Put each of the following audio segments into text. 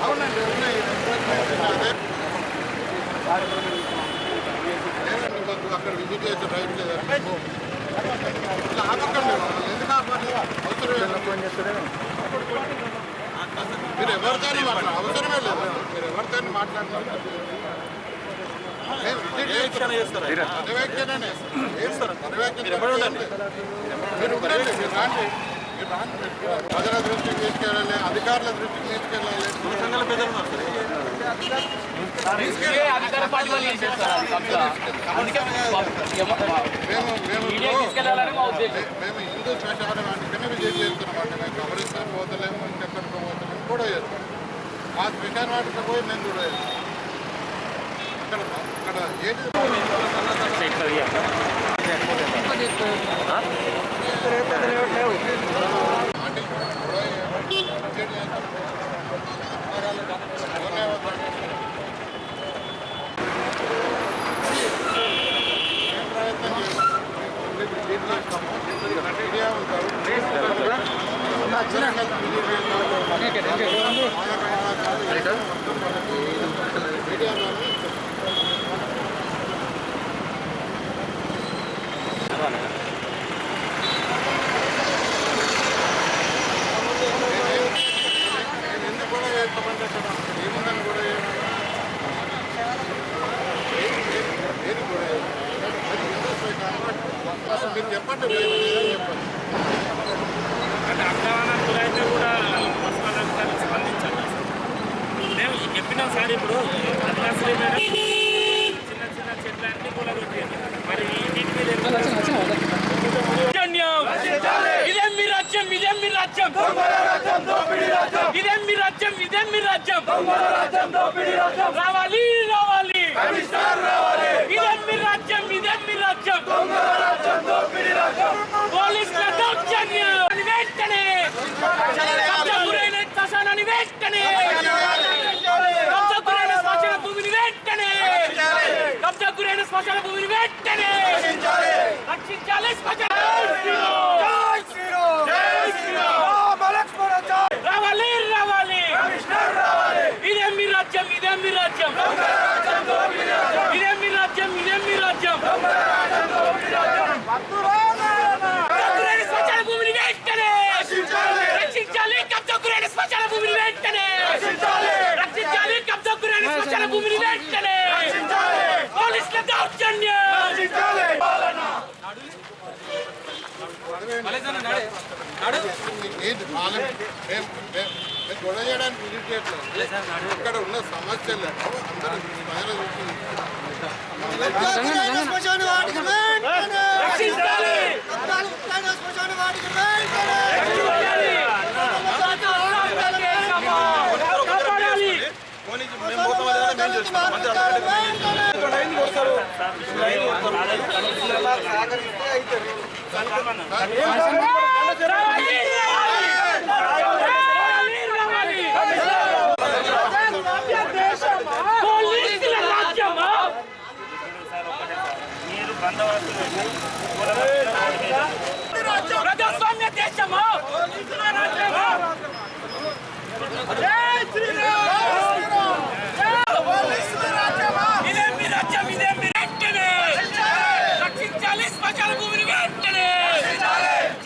అవునండి ఉన్నాయి అక్కడ విజిట్ చేస్తే రైట్ లేదండి ఇలా ఆపకండి ఎందుకు అవసరం మీరు ఎవరితో అవసరమే లేదు మీరు ఎవరితో మాట్లాడుతున్నారు పర్యవేక్షణ పర్యవేక్షణనే. పర్యవేక్షణ మీరు ఉండండి మీరు రాండి మీరు రాండి ప్రజల దృష్టికి తీసుకెళ్ళాలి అధికారుల దృష్టికి తీసుకెళ్ళాలి మేము మేము హిందూ శ్మశాన వాటికనే విజిట్ చేస్తున్నాం మేము కబరిస్తాం పోతలేము ఇంకెక్కడికి పోతలేము కూడా చేస్తాం ఆ శ్మశాన వాటికి పోయి మేము కూడా చేస్తాం అక్కడ అక్కడ ఏంటి అంటే కూడా విజిట్ చేస్తాం. పోనే వద్దండి. ఏం ప్రయత్నం చేస్తాం విజిట్ చేస్తాము మీడియా ఉంటారు ఎందుకు కూడా చెప్పమంటే ఏముందని కూడా ఏది కూడా అసలు మీరు చెప్పండి చెప్పండి అంటే అక్రమాలకు గురైతే కూడా మున్సిపల్ స్పందించాలి మేము చెప్పినాం సార్ ఇప్పుడు అట్లాసరి మేడం చిన్న చిన్న చెట్లన్నీ కూలగొట్టింది మరి వీటి మీద ఇదేం మీ రాజ్యం ఇదేం మీ రాజ్యం ఇదేం మీ రాజ్యం ఇదేం మీ రాజ్యం రావాలి రావాలి ఇదేం మీ రాజ్యం ఇదేం మీ రాజ్యం పోలీసుల దౌర్జన్యం వెంటనే గురైన శ్మశానాన్ని వెంటనే కబ్జా గురైన శ్మశాన భూమిని వెంటనే కబ్జా గురైన శ్మశాన భూమిని వెంటనే రక్షించాలి శ్మశాన రావాలి రావాలి ఇదేం మీ రాజ్యం ఇదేం మీ రాజ్యం ఇదేం మీ రాజ్యం ఇదేం మీ రాజ్యం కబ్జాకురైన శ్మశాన భూమిని వెంటనే రక్షించాలి కబ్జాకురైన శ్మశాన భూమిని వెంటనే రక్షించాలి కబ్జాకురైన శ్మశాన భూమిని వెంటనే పోలీసుల దౌర్జన్యం ఏంటి పాలన మేము మేము మేము గొడవ చేయడానికి విజిట్ చేయట్లేదు ఇక్కడ ఉన్న సమస్యలు అందరూ ప్రజల రక్షించాలి. కాపాడాలి రావాలి పోలీసుల రాజ్యమా? మీరు ప్రజాస్వామ్య దేశమా ఇదే మీ రాజ్యం ఇదే మీ వెంటనే రక్షించాలి శ్మశాన భూమిని వెంటనే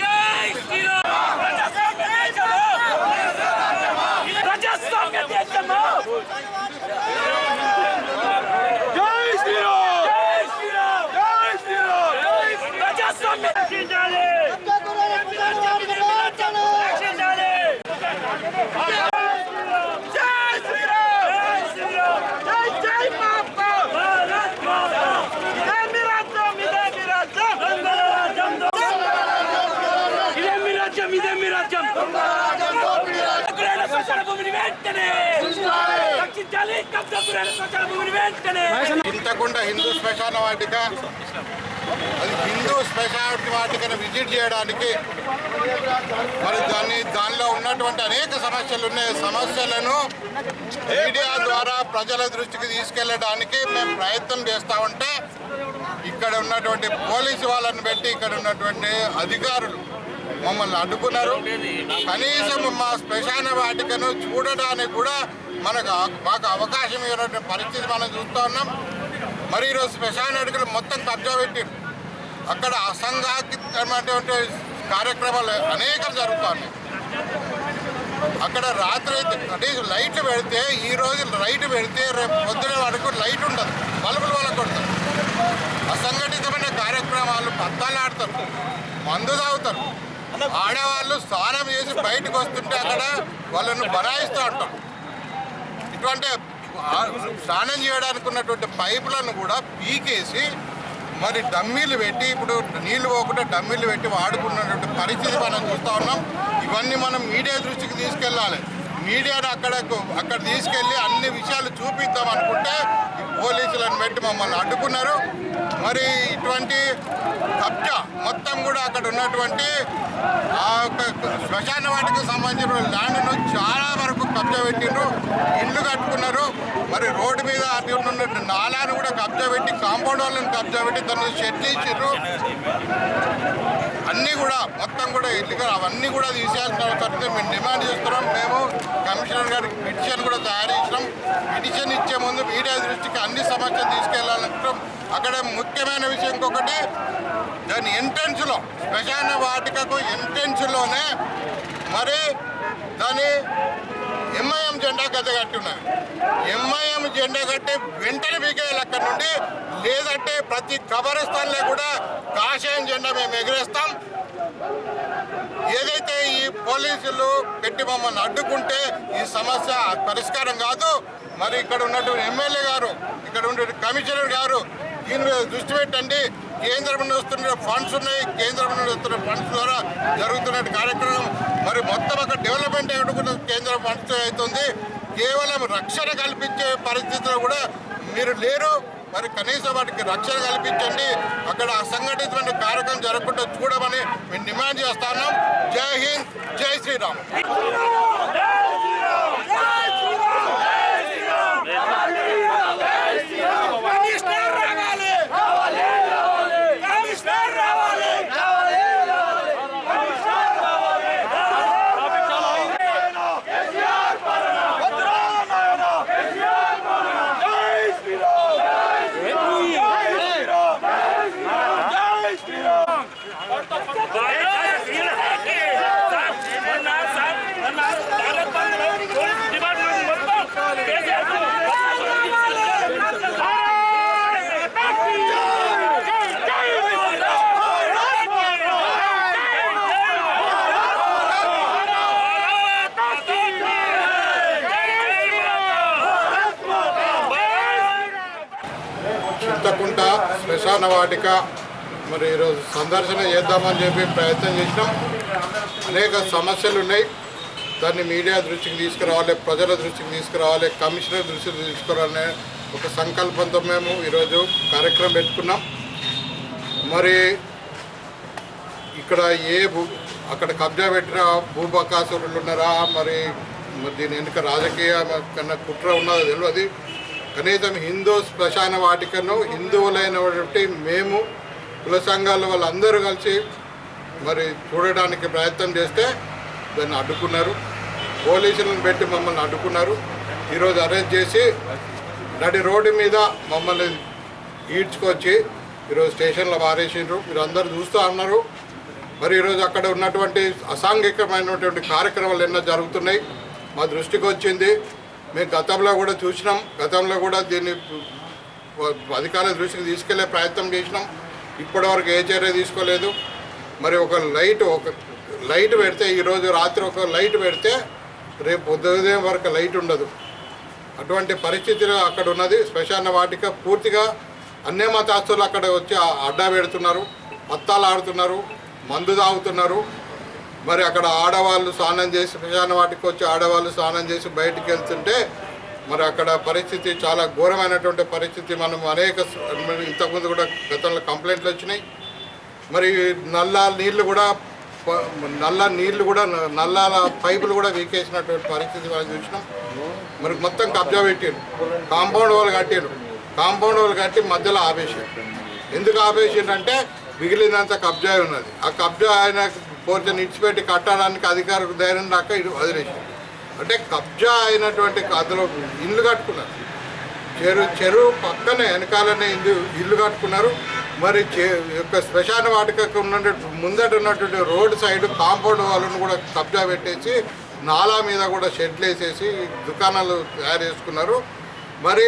జై శ్రీరామ్ ప్రజాస్వామ్య దేశమా ప్రజాస్వామ్య దేశమా జై శ్రీరామ్ జై శ్రీరామ్ జై శ్రీరామ్ ప్రజాస్వామ్య రక్షించాలి రక్షించాలి జై శ్రీరామ్ జై శ్రీరామ్ జై జై మాతా భారత్ మాతా ఇదే మీ రాజ్యం ఇదే మీ రాజ్యం ఇదే మీ రాజ్యం ఇదే మీ రాజ్యం అగ్రహణ శ్మశాన భూమిని వెంటనే రక్షించాలి తొలగించాలి కబ్జా గురైన శ్మశాన భూమిని వెంటనే ఇంతకుండా హిందూ శ్మశాన వాటిక అది హిందూ శ్మశాన వాటికను విజిట్ చేయడానికి మరి దాన్ని దానిలో ఉన్నటువంటి అనేక సమస్యలు ఉన్నాయి. సమస్యలను మీడియా ద్వారా ప్రజల దృష్టికి తీసుకెళ్ళడానికి మేము ప్రయత్నం చేస్తూ ఉంటే ఇక్కడ ఉన్నటువంటి పోలీసు వాళ్ళని పెట్టి ఇక్కడ ఉన్నటువంటి అధికారులు మమ్మల్ని అడ్డుకున్నారు. కనీసం మా శ్మశాన వాటికను చూడడానికి కూడా మనకు మాకు అవకాశం ఇవ్వనటువంటి పరిస్థితి మనం చూస్తూ ఉన్నాం. మరి ఈరోజు శ్మశాన వాటికలు మొత్తం కబ్జా పెట్టారు అక్కడ అసంఘాతమైనటువంటి కార్యక్రమాలు అనేకం జరుగుతున్నాయి అక్కడ రాత్రి అయితే కనీసం లైట్లు పెడితే ఈ రోజు లైట్ పెడితే రేపు పొద్దున వరకు లైట్ ఉండదు. బల్బులు వాళ్ళ కొడతారు అసంఘటితమైన కార్యక్రమాలు పత్తాలు ఆడతారు. మందు తాగుతారు. ఆడవాళ్ళు స్నానం చేసి బయటకు వస్తుంటే అక్కడ వాళ్ళను బనాయిస్తూ ఉంటాం. ఇటువంటి స్నానం చేయడానికి ఉన్నటువంటి పైపులను కూడా పీకేసి మరి డమ్మీలు పెట్టి ఇప్పుడు నీళ్ళు పోకుండా డమ్మీలు పెట్టి వాడుకున్నటువంటి పరిస్థితి మనం చూస్తూ ఉన్నాం. ఇవన్నీ మనం మీడియా దృష్టికి తీసుకెళ్ళాలి. మీడియాను అక్కడ అక్కడ తీసుకెళ్ళి అన్ని విషయాలు చూపిద్దాం అనుకుంటే పోలీసులను పెట్టి మమ్మల్ని అడ్డుకున్నారు. మరి ఇటువంటి కబ్జా మొత్తం కూడా అక్కడ ఉన్నటువంటి ఆ యొక్క శ్మశాన వాటికి సంబంధించిన ల్యాండ్ను చాలా వరకు కబ్జా పెట్టిండ్రు. ఇండ్లు కట్టుకున్నారు. మరి రోడ్డు మీద అది ఉన్నటువంటి నాలాను కూడా కబ్జా పెట్టి కాంపౌండ్ వాళ్ళని కబ్జా పెట్టి తను షెడ్ ఇచ్చిండ్రు అన్నీ కూడా మొత్తం కూడా ఇల్లుగా అవన్నీ కూడా తీసేయాల్సిన అవసరం మేము డిమాండ్ చేస్తున్నాం. మేము కమిషనర్ గారికి పిటిషన్ కూడా తయారు పిటిషన్ ఇచ్చే ముందు మీడియా దృష్టికి అన్ని సమస్యలు తీసుకెళ్ళాలనుకుంటాం అక్కడ ముఖ్యమైన విషయం ఇంకొకటి దాని ఎంట్రన్స్లో శ్మశాన వాటికకు ఎంట్రన్స్లోనే మరి దాని ఎంఐఎం జెండా గత కట్టున్నారు ఎంఐఎం జెండా కట్టి వెంటనే పీకేయాలి అక్కడ నుండి లేదంటే ప్రతి కబరస్థాన్లో కూడా కాషాయం జెండా మేము ఎగిరేస్తాం. పోలీసులు పెట్టి మమ్మల్ని అడ్డుకుంటే ఈ సమస్య పరిష్కారం కాదు. మరి ఇక్కడ ఉన్నటువంటి ఎమ్మెల్యే గారు ఇక్కడ ఉండే కమిషనర్ గారు దీని మీద దృష్టి పెట్టండి. కేంద్రం నుండి వస్తున్న ఫండ్స్ ఉన్నాయి. కేంద్రం నుండి వస్తున్న ఫండ్స్ ద్వారా జరుగుతున్న కార్యక్రమం. మరి మొత్తం అక్కడ డెవలప్మెంట్ అడుగుతున్న కేంద్ర ఫండ్స్ అవుతుంది కేవలం రక్షణ కల్పించే పరిస్థితిలో కూడా మీరు లేరు. మరి కనీసం వాటికి రక్షణ కల్పించండి. అక్కడ అసంఘటితమైన జరగకుండా చూడమని మేము డిమాండ్ చేస్తున్నాం జై హింద్ జై శ్రీరామ్. చింతకుంట శ్మశాన వాటిక మరి ఈరోజు సందర్శన చేద్దామని చెప్పి ప్రయత్నం చేసినాం. అనేక సమస్యలు ఉన్నాయి. దాన్ని మీడియా దృష్టికి తీసుకురావాలి ప్రజల దృష్టికి తీసుకురావాలి కమిషనర్ దృష్టికి తీసుకురావాలనే ఒక సంకల్పంతో మేము ఈరోజు కార్యక్రమం పెట్టుకున్నాం. మరి ఇక్కడ ఏ భూ అక్కడ కబ్జా పెట్టిన భూబకాసురులు ఉన్నారా? మరి మరి దీని వెనుక రాజకీయ కన్నా కుట్ర ఉన్నదో తెలియదు కనీసం హిందూ శ్మశాన వాటికను హిందువులైనటువంటి మేము కుల సంఘాల వాళ్ళందరూ కలిసి మరి చూడడానికి ప్రయత్నం చేస్తే దాన్ని అడ్డుకున్నారు. పోలీసులను పెట్టి మమ్మల్ని అడ్డుకున్నారు. ఈరోజు అరెస్ట్ చేసి నడి రోడ్డు మీద మమ్మల్ని ఈడ్చుకొచ్చి ఈరోజు స్టేషన్లో మారేసిండ్రు మీరు అందరు చూస్తూ ఉన్నారు. మరి ఈరోజు అక్కడ ఉన్నటువంటి అసాంఘికమైనటువంటి కార్యక్రమాలు ఎన్నో జరుగుతున్నాయి. మా దృష్టికి వచ్చింది. మేము గతంలో కూడా చూసినాం. గతంలో కూడా దీన్ని అధికారుల దృష్టికి తీసుకెళ్ళే ప్రయత్నం చేసినాం. ఇప్పటివరకు ఏ చర్య తీసుకోలేదు. మరి ఒక లైట్ ఒక లైట్ పెడితే ఈరోజు రాత్రి ఒక లైట్ పెడితే రేపు ఉదయం వరకు లైట్ ఉండదు. అటువంటి పరిస్థితిలో అక్కడ ఉన్నది. శ్మశాన వాటిక పూర్తిగా అన్య మతాస్తులు అక్కడ వచ్చి అడ్డా పెడుతున్నారు. పత్తాలు ఆడుతున్నారు. మందు తాగుతున్నారు. మరి అక్కడ ఆడవాళ్ళు స్నానం చేసి శ్మశాన వాటికి వచ్చి ఆడవాళ్ళు స్నానం చేసి బయటికి వెళ్తుంటే మరి అక్కడ పరిస్థితి చాలా ఘోరమైనటువంటి పరిస్థితి. మనం అనేక ఇంతకుముందు కూడా గతంలో కంప్లైంట్లు వచ్చినాయి. మరి నల్ల నీళ్ళు కూడా నల్ల నీళ్ళు కూడా నల్లాల పైపులు కూడా వీకేసినటువంటి పరిస్థితి మనం చూసినాం. మరి మొత్తం కబ్జా పెట్టారు. కాంపౌండ్ వాళ్ళు కట్టారు. కాంపౌండ్ వాళ్ళు కట్టి మధ్యలో ఆపేసారు. ఎందుకు ఆపేసిండ్రంటే మిగిలినంత కబ్జా ఉన్నది. ఆ కబ్జా ఆయన పోర్చని ఇడిచిపెట్టి కట్టడానికి అధికారులకు ధైర్యం రాక ఇది వదిలేసారు అంటే కబ్జా అయినటువంటి అందులో ఇల్లు కట్టుకున్నారు. చెరువు చెరువు పక్కనే వెనకాలనే ఇల్లు ఇల్లు కట్టుకున్నారు. మరి యొక్క శ్మశాన వాటికకు ఉన్నటువంటి ముందట ఉన్నటువంటి రోడ్ సైడ్ కాంపౌండ్ వాళ్ళను కూడా కబ్జా పెట్టేసి నాలా మీద కూడా షెడ్లు వేసేసి దుకాణాలు తయారు చేసుకున్నారు. మరి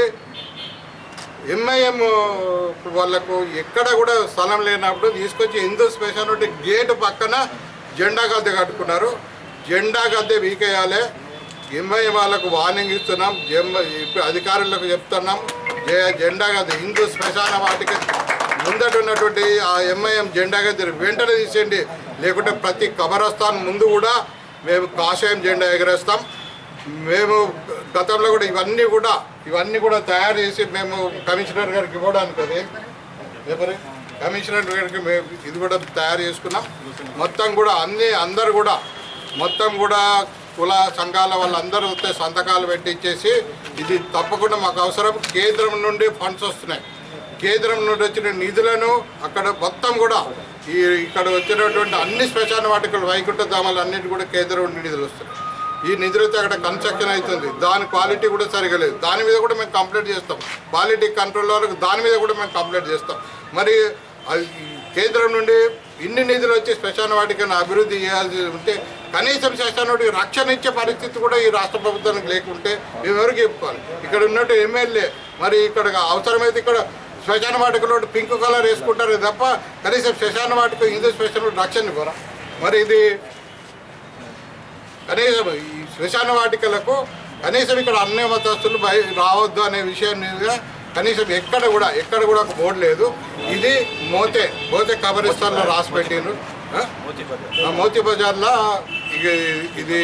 ఎంఐఎం వాళ్ళకు ఎక్కడ కూడా స్థలం లేనప్పుడు తీసుకొచ్చి హిందూ స్పెషాలిటీ గేటు పక్కన జెండా గద్దె కట్టుకున్నారు. జెండా గద్దె వీకేయాలి. ఎంఐఎం వాళ్ళకు వార్నింగ్ ఇస్తున్నాం. అధికారులకు చెప్తున్నాం. జెండా గద్దె హిందూ శ్మశాన వాటికి ముందట ఉన్నటువంటి ఆ ఎంఐఎం జెండా గద్దె వెంటనే తీసేయండి. లేకుంటే ప్రతి కబరస్థాన్ ముందు కూడా మేము కాషాయం జెండా ఎగరేస్తాం. మేము గతంలో కూడా ఇవన్నీ కూడా ఇవన్నీ కూడా తయారు చేసి మేము కమిషనర్ గారికి ఇవ్వడానికి అది. పేపర్ కమిషనర్ గారికి మేము ఇది కూడా తయారు చేసుకున్నాం. మొత్తం కూడా అన్ని అందరు కూడా మొత్తం కూడా కుల సంఘాల వాళ్ళందరూ వస్తే సంతకాలు పెట్టించేసి ఇది తప్పకుండా మాకు అవసరం. కేంద్రం నుండి ఫండ్స్ వస్తున్నాయి. కేంద్రం నుండి వచ్చిన నిధులను అక్కడ మొత్తం కూడా ఈ ఇక్కడ వచ్చినటువంటి అన్ని శ్మశాన వాటికలు వైకుంఠ ధామాలు అన్నిటి కూడా కేంద్రం నుండి నిధులు వస్తున్నాయి. ఈ నిధులతో అక్కడ కన్స్ట్రక్షన్ అవుతుంది. దాని క్వాలిటీ కూడా సరిగా లేదు. దాని మీద కూడా మేము కంప్లైంట్ చేస్తాం. క్వాలిటీ కంట్రోల్ వరకు దాని మీద కూడా మేము కంప్లైంట్ చేస్తాం. మరి కేంద్రం నుండి ఇన్ని నిధులు వచ్చి శ్మశాన వాటికైనా అభివృద్ధి చేయాల్సి ఉంటే కనీసం శ్మశాన వాటికి రక్షణ ఇచ్చే పరిస్థితి కూడా ఈ రాష్ట్ర ప్రభుత్వానికి లేకుంటే మేము ఎవరికి చెప్పుకోవాలి? ఇక్కడ ఉన్నట్టు ఎమ్మెల్యే మరి ఇక్కడ అవసరమైతే ఇక్కడ శ్మశాన వాటికలో పింక్ కలర్ వేసుకుంటారు తప్ప కనీసం శ్మశాన వాటికి హిందూ శ్మశాన రక్షణ ఇవ్వరా? మరి ఇది కనీసం శ్మశాన వాటికలకు కనీసం ఇక్కడ అన్ని మతస్థులు బయ రావద్దు అనే విషయం మీద కనీసం ఎక్కడ కూడా ఎక్కడ కూడా ఒక బోర్డు లేదు. ఇది మోతే మోతే కబరిస్తాన్లో రాసి పెట్టిండ్రు మోతీ బజార్లో ఇది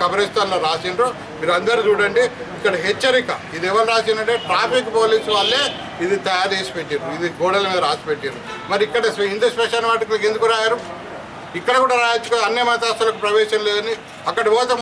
కబరిస్తాన్లో రాసిండ్రు మీరు అందరూ చూడండి ఇక్కడ హెచ్చరిక. ఇది ఎవరు రాసిందంటే ట్రాఫిక్ పోలీసు వాళ్ళే ఇది తయారు చేసి పెట్టారు ఇది గోడల మీద రాసి పెట్టారు మరి ఇక్కడ హిందూ శ్మశాన వాటికలకు ఎందుకు రాయారు? ఇక్కడ కూడా రాయొచ్చు అన్ని మతస్థులకు ప్రవేశం లేదని. అక్కడ పోతే